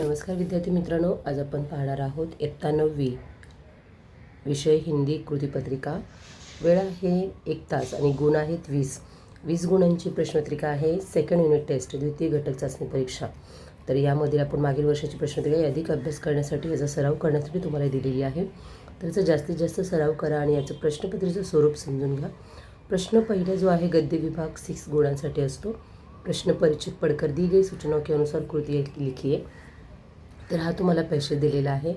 नमस्कार विद्यार्थी मित्रांनो आज आपण पाहणार आहोत इयत्ता नववी विषय हिंदी कृतीपत्रिका वेळ आहे एक तास आणि गुण आहेत वीस. वीस गुणांची प्रश्नपत्रिका आहे सेकंड युनिट टेस्ट द्वितीय घटक चाचणी परीक्षा. तर यामध्ये आपण मागील वर्षाची प्रश्नपत्रिका अधिक अभ्यास करण्यासाठी याचा सराव करण्यासाठी तुम्हाला दिलेली आहे. तर याचा जास्तीत जास्त सराव करा आणि याचं प्रश्नपत्रिकेचं स्वरूप समजून घ्या. प्रश्न पहिला जो आहे गद्य विभाग सिक्स गुणांसाठी असतो. प्रश्न परिचित पडकर दी गई सूचनाओं के अनुसार कृती लिखिए तर हा तुम्हाला पैसे दिलेला आहे.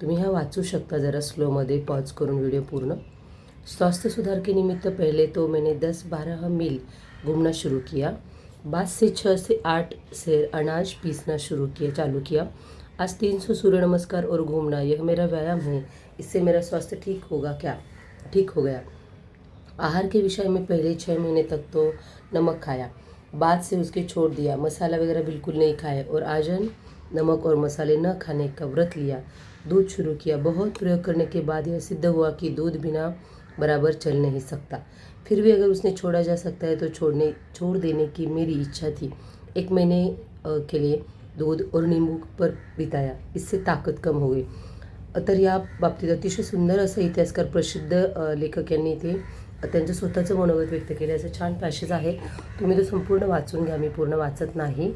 तुम्ही हा वाचू शकता जरा स्लोमध्ये पॉज करून व्हिडिओ पूर्ण. स्वास्थ्य सुधार के निमित्त पहले तो मैंने दस बारह मील घूमना शुरू किया. बाद से छः से आठ से अनाज पीसना शुरू किया, चालू किया. आज तीन सौ सूर्य नमस्कार और घूमना, यह मेरा व्यायाम है, इससे मेरा स्वास्थ्य ठीक होगा क्या? ठीक हो गया। आहार के विषय में पहले छः महीने तक तो नमक खाया। बाद से उसके छोड़ दिया। मसाला वगैरह बिल्कुल नहीं खाया और आजन नमक और मसाले न खाने का व्रत लिया। दूध शुरू किया। बहुत प्रयोग करने के बाद यह सिद्ध हुआ कि दूध बिना बराबर चल नहीं सकता। फिर भी अगर उसने छोड़ा जा सकता है तो छोड़ने छोड़ देने की मेरी इच्छा थी। एक महीने के लिए दूध और नींबू पर बिताया। इससे ताकद कम हो गई। तर या बाबतीत अतिशय सुंदर असं इतिहासकार प्रसिद्ध लेखक यांनी ते त्यांचं स्वतःचं मनोगत व्यक्त केलं. असं छान पॅशेज आहे. तुम्ही तो संपूर्ण वाचून घ्या. मी पूर्ण वाचत नाही.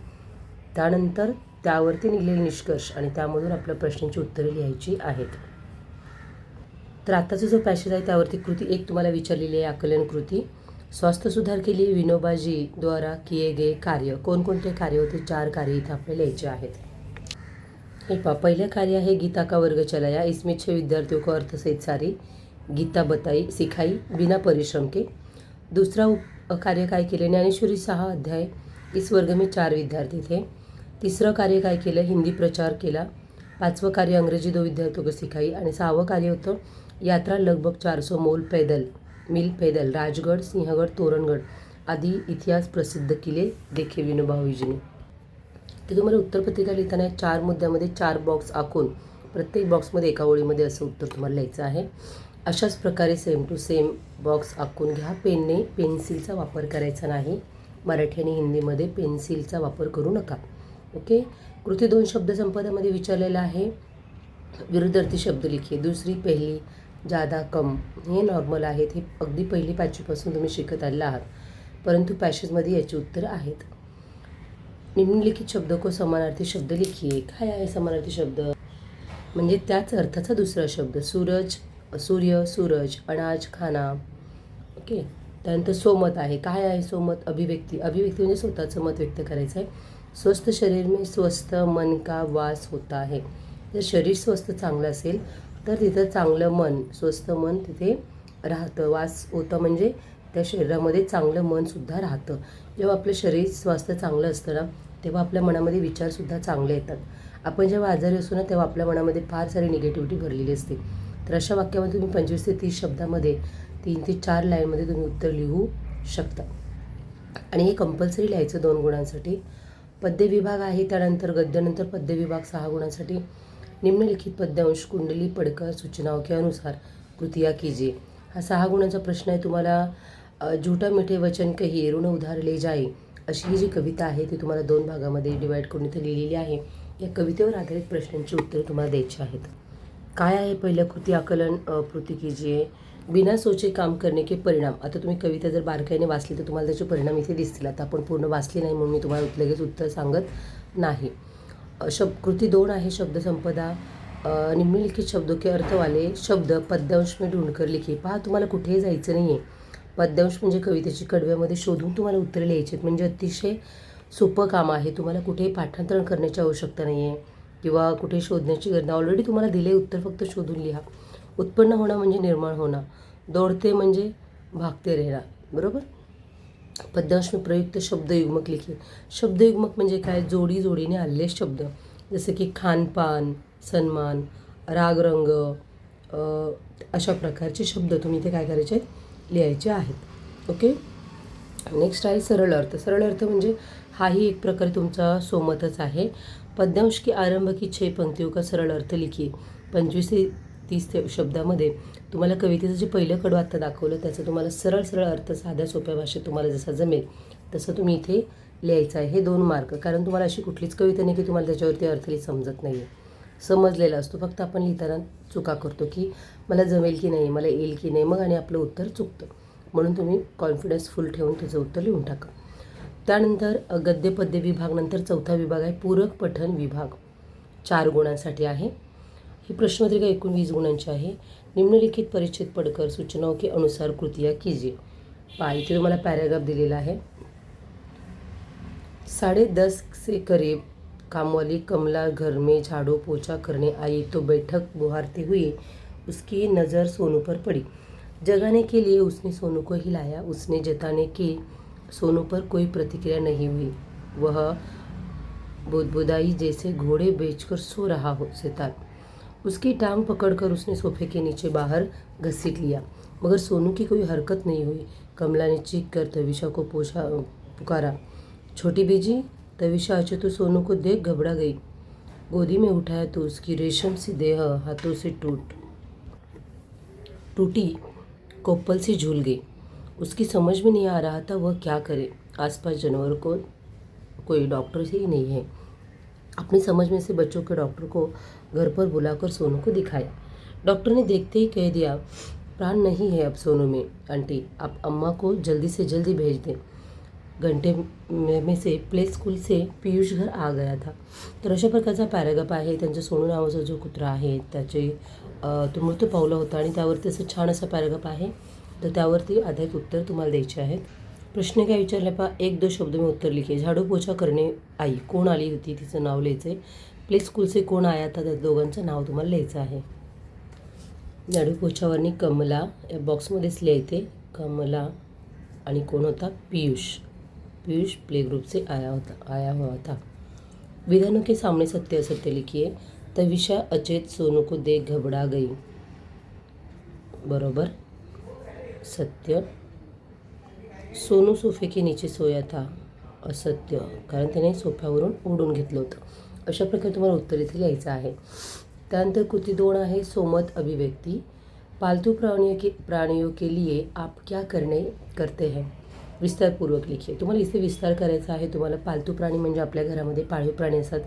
त्यानंतर त्यावरती निघलेले निष्कर्ष आणि त्यामधून आपल्या प्रश्नांची उत्तरे लिहायची आहेत. तर आत्ताचा जो पॅसेज आहे त्यावरती कृती एक तुम्हाला विचारलेली आहे आकलन कृती. स्वास्थ्य सुधार के लिए विनोबाजी द्वारा किए गए कार्य. कोणकोणते कार्य होते? चार कार्य इथे आपल्याला लिहायचे आहेत. हे पा पहिलं कार्य आहे गीता का वर्ग चलाया. इसमें छः विद्यार्थियों को अर्थ सहित सारी गीता बताई सिखाई बिना परिश्रम के. दूसरा उप- कार्य काय केले? ज्ञानेश्वरी सहा अध्याय. इस वर्ग में चार विद्यार्थी थे. तिसरं कार्य काय केलं? हिंदी प्रचार केला. पाचवं कार्य अंग्रेजी दो विद्यार्थियों को सिखाई. आणि सहावं कार्य होतं यात्रा लगभग चार सौ मोल पैदल. मिल पैदल. राजगड सिंहगड तोरणगड आदी इतिहास प्रसिद्ध किल्ले देखे विनोबा भाऊजीने. ते तुम्हाला उत्तरपत्रिका लिहिताना चार मुद्द्यामध्ये चार बॉक्स आखून प्रत्येक बॉक्समध्ये एका ओळीमध्ये असं उत्तर तुम्हाला लिहायचं आहे. अशाच प्रकारे सेम टू सेम बॉक्स आखून घ्या. पेनने पेन्सिलचा वापर करायचा नाही. मराठी आणि हिंदीमध्ये पेन्सिलचा वापर करू नका. ओके? कृती दोन शब्दसंपदामध्ये विचारलेलं विचारलेला आहे. विरुद्धार्थी शब्द लिखिये दुसरी पहिली जादा कम. हे नॉर्मल आहेत. हे अगदी पहिली पाचवीपासून तुम्ही शिकत आलेला आहात. परंतु पॅशेजमध्ये याची उत्तरं आहेत. निम्नलिखित शब्द को समानार्थी शब्द लिखिये काय आहे समानार्थी शब्द? म्हणजे त्याच अर्थाचा दुसरा शब्द. सूरज सूर्य सूरज अनाज खाना. ओके? त्यानंतर सोमत आहे. काय आहे सोमत? अभिव्यक्ती. अभिव्यक्ती म्हणजे स्वतःचं मत व्यक्त करायचं आहे. स्वस्थ शरीर में स्वस्थ मन का वास होता आहे जर शरीर स्वस्थ चांगलं असेल तर तिथं चांगलं मन स्वस्थ मन तिथे राहतं. वास होतं म्हणजे त्या शरीरामध्ये चांगलं मनसुद्धा राहतं. जेव्हा आपलं शरीर स्वास्थ्य चांगलं असतं ना तेव्हा आपल्या मनामध्ये विचारसुद्धा चांगले येतात. आपण जेव्हा आजारी असतो ना तेव्हा आपल्या मनामध्ये फार सारी निगेटिव्हिटी भरलेली असते. तर अशा वाक्यामध्ये तुम्ही पंचवीस ते तीस शब्दामध्ये तीन ते चार लाईनमध्ये तुम्ही उत्तर लिहू शकता. आणि हे कंपल्सरी लिहायचं दोन गुणांसाठी. पद्य विभाग आहे त्यानंतर गद्यानंतर पद्य विभाग सहा गुणांसाठी निम्नलिखित पद्यांश कुंडली पडकर सूचना के अनुसार कृतिया कीजिए हा सहा गुणांचा प्रश्न आहे. तुम्हाला झुटा मिठे वचन कही ऋण उधारले जाई अशी ही जी कविता आहे ती तुम्हाला दोन भागामध्ये डिवाईड करून इथे लिहिलेली आहे. या कवितेवर आधारित प्रश्नांची उत्तरे तुम्हाला द्यायची आहेत. काय आहे पहिलं कृती आकलन कृती कीजिए बिना सोचे काम करणे के परिणाम. आता तुम्ही कविता जर बारकाईने वाचली तर तुम्हाला त्याचे परिणाम इथे दिसतील. आता आपण पूर्ण वाचली नाही म्हणून मी तुम्हाला लगेच उत्तर सांगत नाही. शब कृती दोन आहे शब्दसंपदा निम्नलिखित शब्दों के अर्थवाले शब्द पद्यांश मी ढूंढकर लिखी. पहा तुम्हाला कुठेही जायचं नाही आहे पद्यांश म्हणजे कवितेची कडव्यामध्ये शोधून तुम्हाला उत्तरे लिहायची आहेत. म्हणजे अतिशय सोपं काम आहे. तुम्हाला कुठेही पाठांतरण करण्याची आवश्यकता नाही आहे किंवा कुठे शोधण्याची गरज ऑलरेडी तुम्हाला दिले उत्तर फक्त शोधून लिहा. उत्पन्न होणं म्हणजे निर्माण होणं. दौडते म्हणजे भागते रहना बरोबर? पद्यांश प्रयुक्त शब्दयुग्मक लिखित. शब्दयुग्मक म्हणजे काय? जोडी जोडीने आलेले शब्द. जसं की खानपान सन्मान रागरंग अशा प्रकारचे शब्द तुम्ही इथे काय करायचे आहेत? लिहायचे आहेत. ओके? नेक्स्ट आहे सरळ अर्थ. सरळ अर्थ म्हणजे हाही एक प्रकारे तुमचा सोमतच आहे. पद्यांश की आरंभ की छे पंक्तियों का सरळ अर्थ लिखिए पंचवीस तीस ते शब्दामध्ये तुम्हाला कवितेचं जे पहिलं कडू आत्ता दाखवलं त्याचा तुम्हाला सरळ सरळ अर्थ साध्या सोप्या भाषेत तुम्हाला जसा जमेल तसं तुम्ही इथे लिहायचं आहे. हे दोन मार्क. कारण तुम्हाला अशी कुठलीच कविता नाही की तुम्हाला त्याच्यावरती अर्थ समजत नाही आहे समजलेला असतो. फक्त आपण लिहिताना चुका करतो की मला जमेल की नाही मला येईल की नाही मग आणि आपलं उत्तर चुकतं. म्हणून तुम्ही कॉन्फिडन्स फुल ठेवून त्याचं उत्तर लिहून टाका. त्यानंतर गद्यपद्य विभाग नंतर चौथा विभाग आहे पूरक पठन विभाग. चार गुणांसाठी आहे. ही प्रश्नपत्रिका एकूण वीस गुणांची आहे. निम्नलिखित परिच्छेद पढ़कर सूचनाओं के अनुसार कृतिया कीजिए पहा इथे तुम्हाला पॅराग्राफ दिलेला आहे. साढ़े दस से करीब कामवाली कमला घर में झाड़ू पोछा करने आई तो बैठक बुहारती हुई उसकी नज़र सोनू पर पड़ी। जगाने के लिए उसने सोनू को हिलाया। उसने जताने की सोनू पर कोई प्रतिक्रिया नहीं हुई। वह बुदबुदाई जैसे घोड़े बेचकर सो रहा हो सितार। उसकी टांग पकड़कर उसने सोफे के नीचे बाहर घसीट लिया। मगर सोनू की कोई हरकत नहीं हुई। कमला ने चीख कर तविशा को पोछा, पुकारा, छोटी बीजी, तविशा अचे तो सोनू को देख घबरा गई। गोदी में उठाया तो उसकी रेशम सी देह हाथों से टूट, टूटी, कोप्पल से झूल गई। उसकी समझ में नहीं आ रहा था वह क्या करे। आसपास जानवर को, कोई डॉक्टर ही नहीं है। अपनी समझ में से बच्चों के डॉक्टर को घर पर बुलाकर सोनू को दिखाया डॉक्टर ने देखते ही कह दिया प्राण नहीं है अब सोनू में आंटी आप अम्मा को जल्दी से जल्दी भेज दें। घंटे में से प्ले स्कूल से पियुष घर आ गया था। तर अशा प्रकारचा पॅराग्राफ आहे त्यांचं सोनू नावाचा जो कुत्रा आहे त्याचे तो मृत्यू पावला होता आणि त्यावरती असं छान असा पॅराग्राफ आहे. तर त्यावरती आधारित उत्तर तुम्हाला द्यायचे आहेत. प्रश्न काय विचारला? पा एक दो शब्द में उत्तर लिखे. झाडू पोछा करणे आई. कोण आली होती? तिचं नाव लिहायचं आहे प्ले स्कूलचे कोण आया था त्या दोघांचं नाव तुम्हाला लिहायचं आहे. झाडू पोछावरनी कमला. या बॉक्समध्येच लिहायचे. कमला आणि कोण होता? पियुष. पियुष प्ले ग्रुपचे आया होता आया हुआ होता. विधानों के सामने सत्य असत्य लिखिए. तविशा अचेत सोनू को देख घबडा गई. बरोबर? सत्य. सोनू सोफे की नीचे सोया था असत्य. कारण त्याने सोफ्यावरून ओढून घेतलं होतं. अशा प्रकारे तुम्हाला उत्तर इथे लिहायचं आहे. त्यानंतर कृती दोन आहे सोमत अभिव्यक्ती. पालतू प्राणियों के प्राणियों के लिए आप क्या करणे करते हैं? विस्तारपूर्वक लिखिए. तुम्हाला इथे विस्तार करायचा आहे. तुम्हाला पालतू प्राणी म्हणजे आपल्या घरामध्ये पाळीव प्राणी असतात.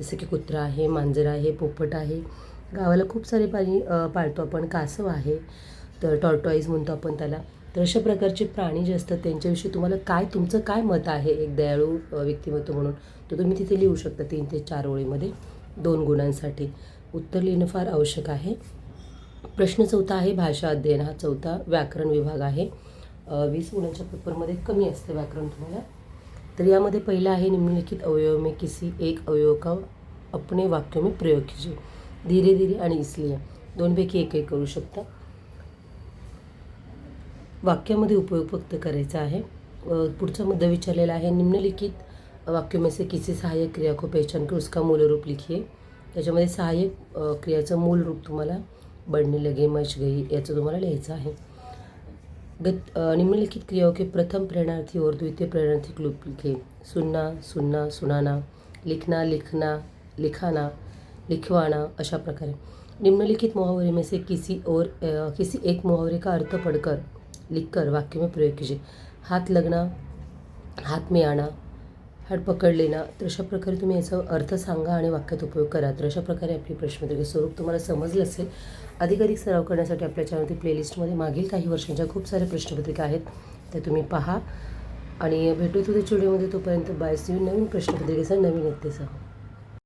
जसं की कुत्रा आहे मांजर आहे पोपट आहे. गावाला खूप सारे प्राणी पाळतो आपण. कासव आहे. तर टॉर्टॉईज म्हणतो आपण त्याला. तर अशा प्रकारचे प्राणी जे असतात त्यांच्याविषयी तुम्हाला काय तुमचं काय मत आहे एक दयाळू व्यक्तिमत्व म्हणून? तर तुम्ही तिथे लिहू शकता तीन ते चार ओळीमध्ये दोन गुणांसाठी. उत्तर लिहिणं फार आवश्यक आहे. प्रश्न चौथा आहे भाषा अध्ययन. हा चौथा व्याकरण विभाग आहे. वीस गुणांच्या पेपरमध्ये कमी असतं व्याकरण तुम्हाला. तर यामध्ये पहिला आहे निम्नलिखित अवयव में किसी एक अवयव का अपने वाक्य में प्रयोग कीजिए. धीरे धीरे आणि इसलिए. दोनपैकी एक एक करू शकता. वाक्यामध्ये उपयोग फक्त करायचा आहे. पुढचा मुद्दा विचारलेला आहे. निम्नलिखित वाक्य में से किसी सहाय्यक क्रिया को पहचान कर उसका मूल रूप लिखिए त्याच्यामध्ये सहाय्यक क्रियाचं मूल रूप तुम्हाला बढणे लगे मच गई याचं तुम्हाला लिहायचं आहे. गत निम्नलिखित क्रियाओं के प्रथम प्रेरणार्थी और द्वितीय प्रेरणार्थी रूप लिखे सुनना सुनना सुनाना लिखना लिखना लिखाना लिखवाना अशा प्रकारे. निम्नलिखित मुहावरे में से किसी और किसी एक मुहावरे का अर्थ पढ़कर लिखकर वाक्य में प्रयोग कीजिए। हात लगना हात में आना हात पकड लेना तर अशा प्रकारे तुम्ही याचा अर्थ सांगा आणि वाक्यात उपयोग करा. तर अशा प्रकारे आपली प्रश्नपत्रिका स्वरूप तुम्हाला समजलं असेल. अधिकाधिक सराव करण्यासाठी आपल्या चॅनलतील प्लेलिस्टमध्ये मागील काही वर्षांच्या खूप साऱ्या प्रश्नपत्रिका आहेत. त्या तुम्ही पहा. आणि भेटू तुझ्या व्हिडिओमध्ये तोपर्यंत बाय यू नवीन प्रश्नपत्रिकेचा नवीन यत्तेसह